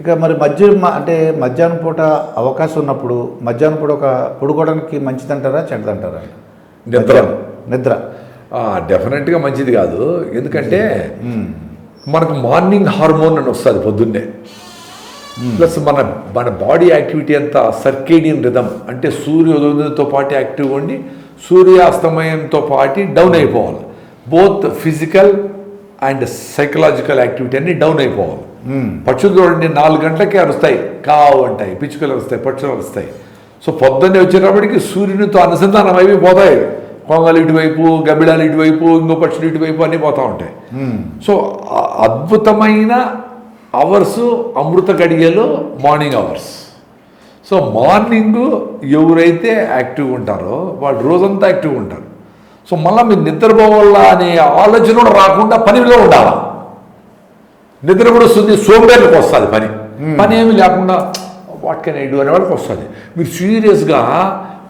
ఇక మరి మధ్య అంటే మధ్యాహ్నం పూట అవకాశం ఉన్నప్పుడు మధ్యాహ్నం పూట ఒక పడుకోవడానికి మంచిదంటారా చెడ్డదంటారా? నిద్ర. నిద్ర. డెఫినెట్గా మంచిది కాదు. ఎందుకంటే మనకు మార్నింగ్ హార్మోన్ అని వస్తుంది పొద్దున్నే. ప్లస్ మన మన బాడీ యాక్టివిటీ అంతా సర్కేడియన్ రిధం అంటే సూర్యోదయంతో పాటు యాక్టివ్ ఉండి సూర్యాస్తమయంతో పాటు డౌన్ అయిపోవాలి. Both physical and psychological activity అన్ని డౌన్ అయిపోవాలి. పక్షులు చూడండి నాలుగు గంటలకే అరుస్తాయి. కావు అంటాయి పిచ్చుకలు అరుస్తాయి పక్షులు అరుస్తాయి. సో పొద్దున్నే వచ్చేటప్పటికి సూర్యునితో అనుసంధానం అయిపోయి పోతాయి కొంగలు ఇటువైపు గబ్బిడాలు ఇటువైపు ఇంకో పక్షులు ఇటువైపు అన్నీ పోతూ ఉంటాయి. సో ఆ అద్భుతమైన అవర్స్ అమృత గడియలు మార్నింగ్ అవర్స్. సో మార్నింగ్ ఎవరైతే యాక్టివ్ ఉంటారో వాళ్ళు రోజంతా యాక్టివ్ ఉంటారు. సో మళ్ళీ మీరు నిద్రపోవాలా అనే ఆలోచన కూడా రాకుండా పనిలో ఉండాలా? నిద్ర కూడా వస్తుంది సోంబేర్లకు వస్తుంది పని. పని ఏమి లేకుండా వాట్ కెన్ ఐ డూ అనే వాళ్ళకి వస్తుంది. మీరు సీరియస్గా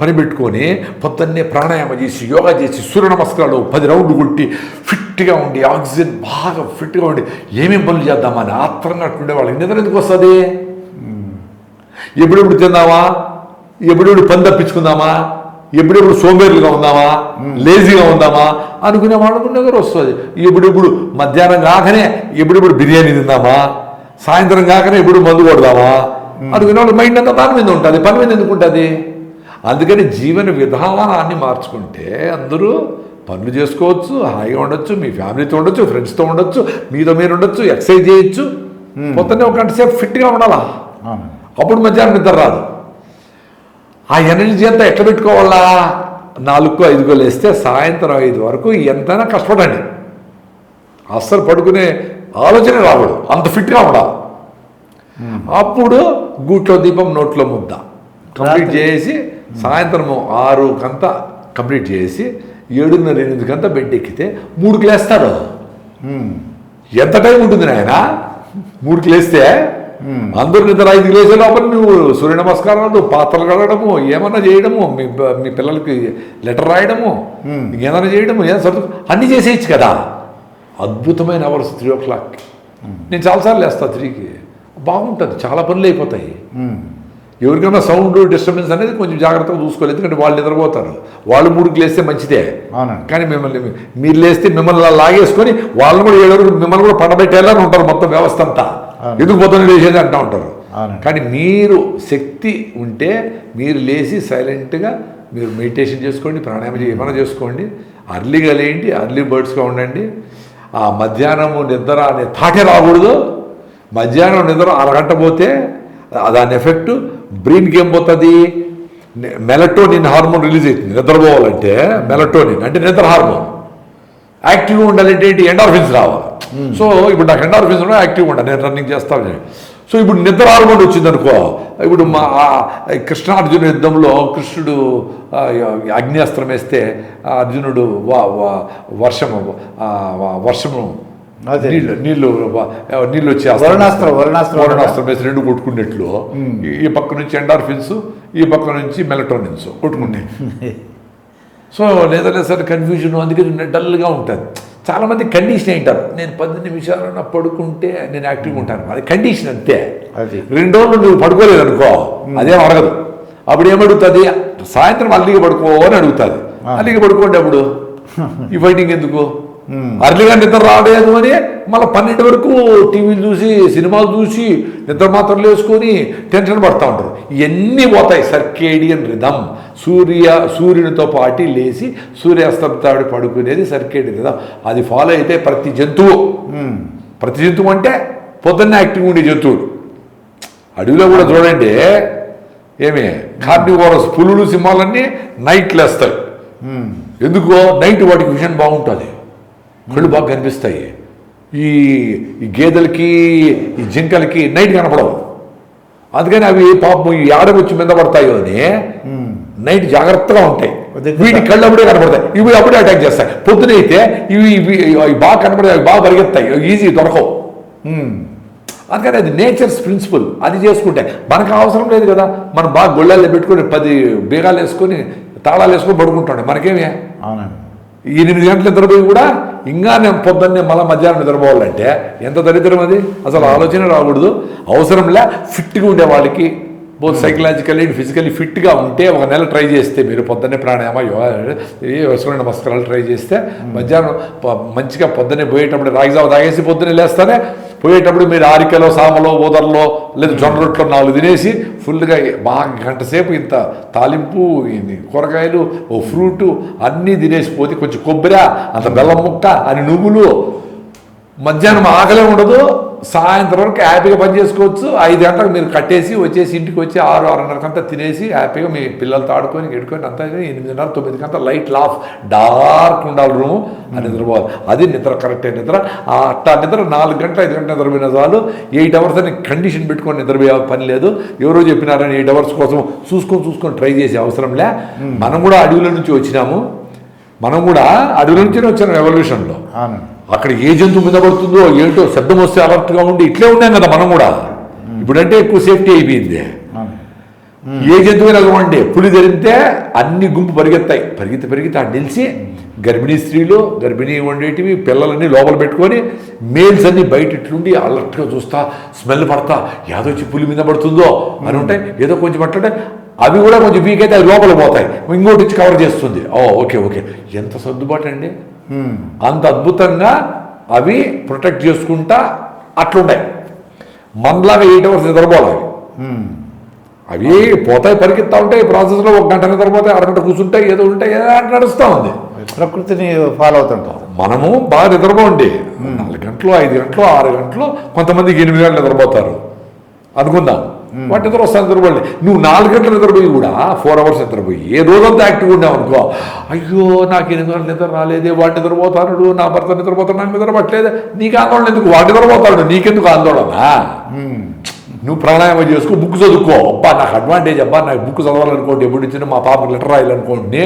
పని పెట్టుకొని పొద్దున్నే ప్రాణాయామం చేసి యోగా చేసి సూర్య నమస్కారాలు పది రౌండ్లు కొట్టి ఫిట్గా ఉండి ఆక్సిజన్ బాగా ఫిట్గా ఉండి ఏమేం పనులు చేద్దామని ఆత్రంగా ఉండే వాళ్ళకి నిద్ర ఎందుకు వస్తుంది? ఎప్పుడెప్పుడు తిందామా? ఎప్పుడెప్పుడు పని తప్పించుకుందామా? ఎప్పుడెప్పుడు సోంబేరులుగా ఉందామా? లేజీగా ఉందామా? అనుకునే వాళ్ళకు నిద్ర వస్తుంది. ఎప్పుడెప్పుడు మధ్యాహ్నం కాకనే ఎప్పుడెప్పుడు బిర్యానీ తిందామా? సాయంత్రం కాకనే ఎప్పుడు మందు కొడదామా? అనుకునే వాళ్ళు మైండ్ అంతా దాని మీద ఉంటుంది. పని మీద ఎందుకు ఉంటుంది? అందుకని జీవన విధానాన్ని మార్చుకుంటే అందరూ పనులు చేసుకోవచ్చు హాయిగా ఉండొచ్చు మీ ఫ్యామిలీతో ఉండొచ్చు ఫ్రెండ్స్తో ఉండొచ్చు మీతో మీరు ఉండొచ్చు ఎక్సర్సైజ్ చేయొచ్చు. పొద్దున్నే ఒక గంట సేపు ఫిట్గా ఉండాలా? అప్పుడు మధ్యాహ్నం నిద్ర రాదు. ఆ ఎనర్జీ అంతా ఎట్లా పెట్టుకోవాలా? నాలుగుకో ఐదుకో లేస్తే సాయంత్రం ఐదు వరకు ఎంతైనా కష్టపడండి. అస్సలు పడుకునే ఆలోచన రావడు. అంత ఫిట్గా ఉండాలి. అప్పుడు గూట్లో దీపం నోట్లో ముద్ద. కంప్లీట్. చేసి సాయంత్రం ఆరు కంతా కంప్లీట్ చేసి ఏడున్నర ఎనిమిదికంతా బెడ్ ఎక్కితే మూడుకి లేస్తాడు. ఎంత టైం ఉంటుంది నాయన? మూడుకి లేస్తే అందరు నిద్ర ఐదుకి లేచే లోపల నువ్వు సూర్య నమస్కారాలు పాత్రలు కడగడము ఏమన్నా చేయడము మీ మీ పిల్లలకి లెటర్ రాయడము ఏదైనా చేయడము ఏదైనా సర్దు అన్నీ చేసేయచ్చు కదా. అద్భుతమైన అవర్స్ త్రీ ఓ క్లాక్ నేను చాలాసార్లు వేస్తాను త్రీకి బాగుంటుంది చాలా పనులు అయిపోతాయి. ఎవరికైనా సౌండ్ డిస్టర్బెన్స్ అనేది కొంచెం జాగ్రత్తగా చూసుకోవాలి ఎందుకంటే వాళ్ళు నిద్రపోతారు. వాళ్ళు మూడుకి లేస్తే మంచిదే. కానీ మిమ్మల్ని మీరు లేస్తే మిమ్మల్ని లాగేసుకొని వాళ్ళని కూడా ఏడు మిమ్మల్ని కూడా పడబెట్టేలా ఉంటారు మొత్తం వ్యవస్థ అంతా. ఎందుకు పొద్దున్న లేచేది అంటూ ఉంటారు. కానీ మీరు శక్తి ఉంటే మీరు లేచి సైలెంట్గా మీరు మెడిటేషన్ చేసుకోండి ప్రాణాయామం ఏమైనా చేసుకోండి. అర్లీగా లేండి అర్లీ బర్డ్స్గా ఉండండి. ఆ మధ్యాహ్నం నిద్ర అనే తాటే రాకూడదు. మధ్యాహ్నం నిద్ర అరగంట పోతే దాని ఎఫెక్ట్ బ్రెయిన్కి ఏం పోతుంది? మెలటోనిన్ హార్మోన్ రిలీజ్ అవుతుంది. నిద్రపోవాలంటే మెలటోనిన్ అంటే నిద్ర హార్మోన్. యాక్టివ్గా ఉండాలంటే ఎండార్ఫిన్స్ రావాలి. సో ఇప్పుడు నాకు ఎండార్ఫిన్స్ ఉన్నా యాక్టివ్గా ఉండాలి. నేను రన్నింగ్ చేస్తాను సో ఇప్పుడు నిద్ర హార్మోన్ వచ్చింది అనుకో ఇప్పుడు మా కృష్ణార్జున యుద్ధంలో కృష్ణుడు అగ్నిస్త్రం వేస్తే అర్జునుడు వా వర్షము వర్షము. నీళ్ళు నీళ్ళు నీళ్ళు వచ్చి వరుణాస్త్రం, వరుణాస్త్రం. వరుణాస్త్రం వేసి రెండు కొట్టుకున్నట్లు. ఈ- పక్క నుంచి ఎండార్ఫిన్స్ ఈ పక్క నుంచి మెలటోనిన్స్ కొట్టుకుంటాయి సో లేదా సార్ కన్ఫ్యూజన్ అందుకే డల్గా ఉంటుంది చాలామంది కండిషన్ ఏంటారు నేను పది నిమిషాలన్నా పడుకుంటే నేను యాక్టివ్గా ఉంటాను. అది కండిషన్ అంతే. అది. రెండు రోజులు నువ్వు పడుకోలేదు అనుకో అదేం అడగదు. అప్పుడు ఏమడుగుతుంది? సాయంత్రం అల్లిగా పడుకో అని అడుగుతుంది. అల్లిగా పడుకోండి అప్పుడు. ఈ ఫైటింగ్ ఎందుకు? అర్లీగా నిద్ర రాలేదు అని మళ్ళీ పన్నెండు వరకు టీవీలు చూసి సినిమాలు చూసి నిద్ర మాత్రలు వేసుకొని టెన్షన్ పడతా ఉంటారు. ఇవన్నీ పోతాయి. Circadian rhythm. సూర్య సూర్యునితో పాటి లేచి సూర్యాస్తమితాడు పడుకునేది సర్కేడియన్ రిధం. అది ఫాలో అయితే ప్రతి జంతువు. ప్రతి జంతువు అంటే పొద్దున్న యాక్టివ్ ఉండే జంతువులు అడవిలో కూడా చూడండి. ఏమి? కార్నివోరస్ పులులు సింహాలన్నీ నైట్ లేస్తాయి. ఎందుకో? నైట్ వాటికి విజన్ బాగుంటుంది. కళ్ళు బాగా కనిపిస్తాయి. ఈ ఈ గేదెలకి ఈ జింకలకి నైట్ కనపడవు. అందుకని అవి పాపం ఈ ఆడ వచ్చి మీద పడతాయో అని నైట్ జాగ్రత్తగా ఉంటాయి. వీటి కళ్ళు అప్పుడే కనపడతాయి. ఇవి అప్పుడే అటాక్ చేస్తాయి. పొద్దున అయితే ఇవి ఇవి బాగా కనపడతాయి అవి బాగా పరిగెత్తాయి. ఈజీ దొరకవు. అందుకని అది నేచర్స్ ప్రిన్సిపల్ అది చేసుకుంటే మనకు అవసరం లేదు కదా. మనం బాగా గొళ్ళల్లో పెట్టుకొని పది బీగాలు వేసుకొని తాళాలు వేసుకొని పడుకుంటాడు మనకేమి? అవునండి. ఎనిమిది గంటల నిద్రపోయి కూడా ఇంకా నేను పొద్దున్నే మళ్ళీ మధ్యాహ్నం నిద్రపోవాలంటే ఎంత దరిద్రం అది? అసలు ఆలోచన రాకూడదు. అవసరంలే ఫిట్గా ఉండే వాళ్ళకి బోత్ సైకలాజికల్లీ ఫిజికల్లీ ఫిట్గా ఉంటే ఒక నెల ట్రై చేస్తే మీరు పొద్దున్నే ప్రాణాయామ యోగా సూర్య నమస్కారాలు ట్రై చేస్తే మధ్యాహ్నం ప- మంచిగా పొద్దున్నే పోయేటప్పుడు రాగిజావ తాగేసి పొద్దున్నే లేస్తానే పోయేటప్పుడు మీరు ఆరికలో సామలో ఊదర్లో లేదా జొన్న రొట్టెలో నాలుగు తినేసి ఫుల్గా బాగా గంట సేపు ఇంత తాలింపు కూరగాయలు ఓ ఫ్రూటు అన్నీ తినేసి పోతే కొంచెం కొబ్బరి అంత బెల్లం ముక్క అని నువ్వులు మధ్యాహ్నం ఆకలే ఉండదు. సాయంత్రం వరకు హ్యాపీగా పని చేసుకోవచ్చు. ఐదు గంటలకు మీరు కట్టేసి వచ్చేసి ఇంటికి వచ్చి ఆరు ఆరున్నరకంతా తినేసి హ్యాపీగా మీ పిల్లలతో ఆడుకొని ఎడుకొని అంతా ఎనిమిదిన్నర తొమ్మిది గంటల లైట్ లాఫ్ డార్క్ ఉండాలి రూము అని నిద్రపోవాలి. అది నిద్ర కరెక్ట్ అయిన నిద్ర. ఆ అట్టా నిద్ర నాలుగు గంటలు ఐదు గంటల నిద్రపోయిన చాలు. ఎయిట్ అవర్స్ అని కండిషన్ పెట్టుకొని నిద్రపోయే పని లేదు. ఎవరో చెప్పినారని ఎయిట్ అవర్స్ కోసం చూసుకొని చూసుకొని ట్రై చేసే అవసరం లే. మనం కూడా అడవుల నుంచి వచ్చినాము. మనం కూడా అడవుల నుంచి వచ్చాము ఎవల్యూషన్లో అవును అక్కడ ఏ జంతువు మీద పడుతుందో ఏంటో శబ్దం వస్తే అలర్ట్గా ఉండి ఇట్లే ఉన్నాం కదా మనం కూడా. ఇప్పుడంటే ఎక్కువ సేఫ్టీ అయిపోయింది. ఏ జంతువు ఇవ్వండి పులి జరిగితే అన్ని గుంపు పరిగెత్తాయి. పరిగెత్తి పరిగెత్తి ఆ నిలిచి గర్భిణీ స్త్రీలు గర్భిణీ ఉండేటివి పిల్లలన్నీ లోపల పెట్టుకొని మేల్స్ అన్ని బయట ఇట్లుండి అలర్ట్గా చూస్తా స్మెల్ పడతా యాదొచ్చి పులి మీద పడుతుందో అని ఉంటాయి. ఏదో కొంచెం అట్లంటే అవి కూడా కొంచెం వీక్ అయితే అవి లోపల పోతాయి. ఇంకోటి ఇచ్చి కవర్ చేస్తుంది. Oh okay okay. ఎంత సర్దుబాటు అండి. అంత అద్భుతంగా అవి ప్రొటెక్ట్ చేసుకుంటా అట్లుంటాయి మనలాగా ఎయిట్ అవర్స్ నిద్రపోవాలి. అవి పోతాయి పరిగెత్తా ఉంటాయి ప్రాసెస్లో ఒక గంట నిద్రపోతాయి అరగంట కూర్చుంటాయి ఏదో ఉంటాయి ఏదో నడుస్తూ ఉంది. ప్రకృతిని ఫాలో అవుతుంటారు మనము బాగా నిద్రపోండి. నాలుగు గంటలు ఐదు గంటలు ఆరు గంటలు కొంతమందికి ఎనిమిది గంటలు నిద్రపోతారు. అనుకుందాం. వాటి నిద్ర వస్తాను నిద్రపోండి నువ్వు నాలుగు గంటలు నిద్రపోయి కూడా ఫోర్ అవర్స్ నిద్రపోయి ఏ రోజంతా యాక్టివ్గా ఉన్నావు అనుకో అయ్యో నాకు ఎనిమిది గంటలు నిద్ర రాలేదే వాడు నిద్రపోతాడు నా భర్త నిద్రపోతాడు నాకు నిద్ర పట్టలేదే. నీకు ఆందోళన ఎందుకు? వాడు నిద్రపోతాడు నీకెందుకు ఆందోళన? నువ్వు ప్రాణాయామం చేసుకో బుక్ చదువుకో. అబ్బా నాకు అడ్వాంటేజ్ అబ్బా నాకు బుక్ చదవాలనుకోండి ఎప్పుడు ఇచ్చిన మా పాపకు లెటర్ రాయాలనుకోండి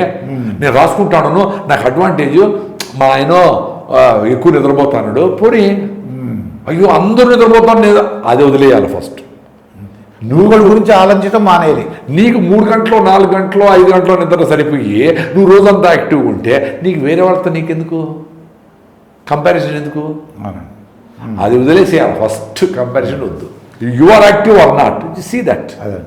నేను రాసుకుంటాను నాకు అడ్వాంటేజ్ మా ఆయన ఎక్కువ నిద్రపోతాడు పోనీ అయ్యో అందరూ నిద్రపోతాను నేను అది వదిలేయాలి ఫస్ట్ నువ్వు వాళ్ళ గురించి ఆలోచించడం మానేయాలి. నీకు మూడు గంటలు నాలుగు గంటలు ఐదు గంటలు నిద్ర సరిపోయి నువ్వు రోజంతా యాక్టివ్గా ఉంటే నీకు వేరే వాళ్ళతో నీకెందుకు? కంపారిజన్ ఎందుకు? అది వదిలేసేయాలి. ఫస్ట్ కంపారిజన్ వద్దు. You are active or not see that అదే